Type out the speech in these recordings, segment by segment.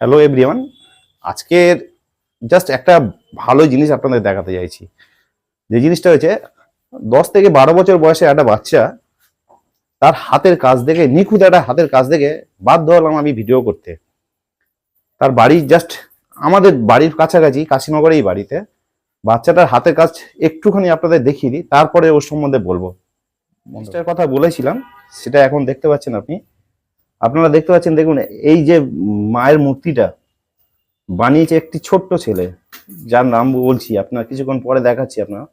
Hello everyone আজকের just একটা ভালো জিনিস আপনাদের দেখাতে চাইছি। যে জিনিসটা হচ্ছে দশ থেকে বারো বছর বয়সে একটা বাচ্চা তার হাতের কাজ দেখে নিখুঁত একটা হাতের কাজ দেখে বাধ্য হলাম আমি ভিডিও করতে। তার বাড়ি জাস্ট আমাদের বাড়ির কাছাকাছি কাশীনগরেই বাড়িতে। বাচ্চাটার হাতের কাজ একটুখানি আপনাদের দেখিয়ে দিই তারপরে ওর সম্বন্ধে বলব। জিনিসটার কথা বলেছিলাম সেটা এখন দেখতে পাচ্ছেন আপনি। আপনারা দেখতে পাচ্ছেন, দেখুন, এই যে মায়ের মূর্তিটা বানিয়েছে একটি ছোট্ট ছেলে, যার নাম বলছি, আপনার কিছুক্ষণ পরে দেখাচ্ছি আপনার।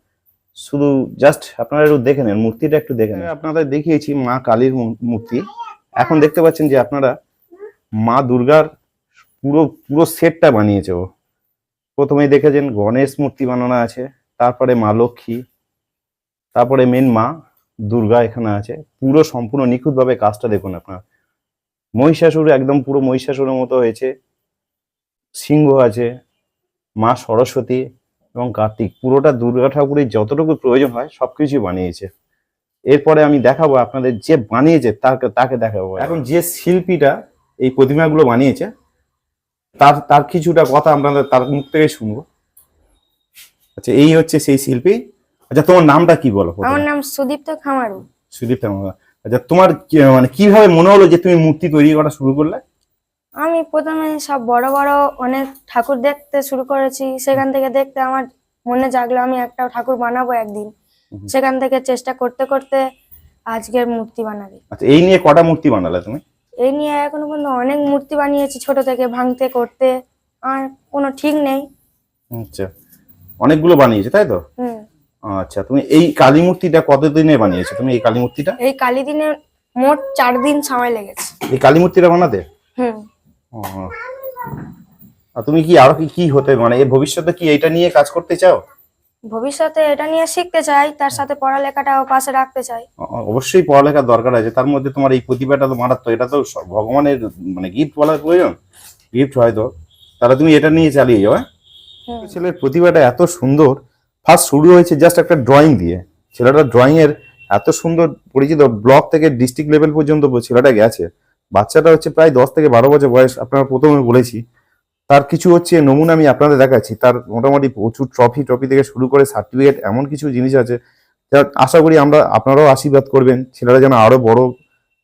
শুধু জাস্ট আপনারা একটু দেখে নেন, মূর্তিটা একটু দেখে নেন। আপনাদের দেখিয়েছি মা কালীর মূর্তি। এখন দেখতে পাচ্ছেন যে আপনারা মা দুর্গার পুরো পুরো সেটটা বানিয়েছে ও। প্রথমেই দেখেছেন গণেশ মূর্তি বানানো আছে, তারপরে মা লক্ষ্মী, তারপরে মেন মা দুর্গা এখানে আছে। পুরো সম্পূর্ণ নিখুঁতভাবে কাজটা দেখুন আপনার। মহিষাসুর একদম পুরো মহিষাসুরের মতো হয়েছে। সিংহ আছে মা সরস্বতী এবং কার্তিক। পুরোটা দুর্গা ঠাকুরের যতটুকু প্রয়োজন হয় সবকিছু বানিয়েছে। এরপরে আমি দেখাবো আপনাদের যে বানিয়েছে তাকে তাকে দেখাবো। এখন যে শিল্পীটা এই প্রতিমাগুলো বানিয়েছে তার তার কিছুটা কথা আপনাদের তার মুখ থেকে শুনব। আচ্ছা এই হচ্ছে সেই শিল্পী। আচ্ছা তোমার নামটা কি বলো আমার নাম সুদীপ্ত খামারু। সুদীপ তামাঙ্গা। আচ্ছা তোমার মানে কীভাবে মনে হলো যে তুমি মূর্তি তৈরি করা শুরু করলে? আমি প্রথমে সব বড় বড় অনেক ঠাকুর দেখতে শুরু করেছি। সেখান থেকে দেখতে আমার মনে জাগলো আমি একটা ঠাকুর বানাবো একদিন। সেখান থেকে চেষ্টা করতে করতে আজকের মূর্তি বানাবি। আচ্ছা এই নিয়ে কটা মূর্তি বানালে তুমি? এই নিয়ে এখনও পর্যন্ত অনেক মূর্তি বানিয়েছি ছোট থেকে ভাঙতে করতে। আর কোনো ঠিক নেই। আচ্ছা অনেকগুলো বানিয়েছে তাই তো? হুম। আচ্ছা তুমি এই কালী মূর্তিটা কতদিনে বানিয়েছো? তুমি এই কালী মূর্তিটা এই কালী দিনে মোট চার দিন সময় লেগেছে। এই কালী মূর্তিটা বানাতে? হুম। আর তুমি কি আরও কি কি হতে মানে এর ভবিষ্যতে কি এইটা নিয়ে কাজ করতে চাও? ভবিষ্যতে এটা নিয়ে শিখতে চাই তার সাথে পড়ালেখাটাও পাশে রাখতে চাই। অবশ্যই পড়ালেখার দরকার আছে তার মধ্যে তোমার এই প্রতিভাটা তো মারাত্মক এটা তো ভগবানের মানে গিফট বলার প্রয়োজন। গিফট হয়তো। তাহলে তুমি এটা নিয়ে চালিয়ে যাও হ্যাঁ? ছেলের প্রতিভাটা এত সুন্দর ফার্স্ট শুরু হয়েছে জাস্ট একটা ড্রয়িং দিয়ে। ছেলেটা ড্রয়িং এর এত সুন্দর পরিচিত ব্লক থেকে ডিস্ট্রিক্ট লেভেল পর্যন্ত ছেলেটা গেছে। বাচ্চাটা হচ্ছে প্রায় দশ থেকে বারো বছর বয়স, আপনারা প্রথমে বলেছি। তার কিছু হচ্ছে নমুনা আমি আপনাদের দেখাচ্ছি। তার মোটামুটি প্রচুর ট্রফি ট্রফি থেকে শুরু করে সার্টিফিকেট এমন কিছু জিনিস আছে যা আশা করি আমরা আপনারাও আশীর্বাদ করবেন। ছেলেরা যেন আরও বড়,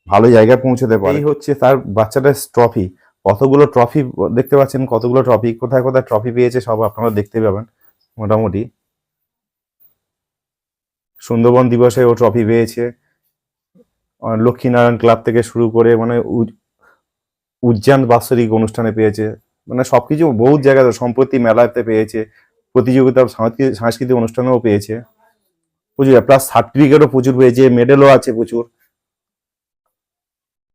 ভালো জায়গায় পৌঁছতে পারে। হচ্ছে তার বাচ্চাটার ট্রফি কতগুলো ট্রফি দেখতে পাচ্ছেন? কতগুলো ট্রফি কোথায় কোথায় ট্রফি পেয়েছে সব আপনারা দেখতে পাবেন। মোটামুটি। সুন্দরবন দিবসে ও ট্রফি পেয়েছে। লক্ষ্মীনারায়ণ ক্লাব থেকে শুরু করে মানে উজ- উজ্জান বাৎসরিক অনুষ্ঠানে পেয়েছে। মানে সব কিছু বহু জায়গাতে সম্প্রতি মেলাতে পেয়েছে। প্রতিযোগিতা সাংস্কৃতিক অনুষ্ঠানেও পেয়েছে। প্রচুর প্লাস সার্টিফিকেটও প্রচুর পেয়েছে মেডেলও আছে প্রচুর।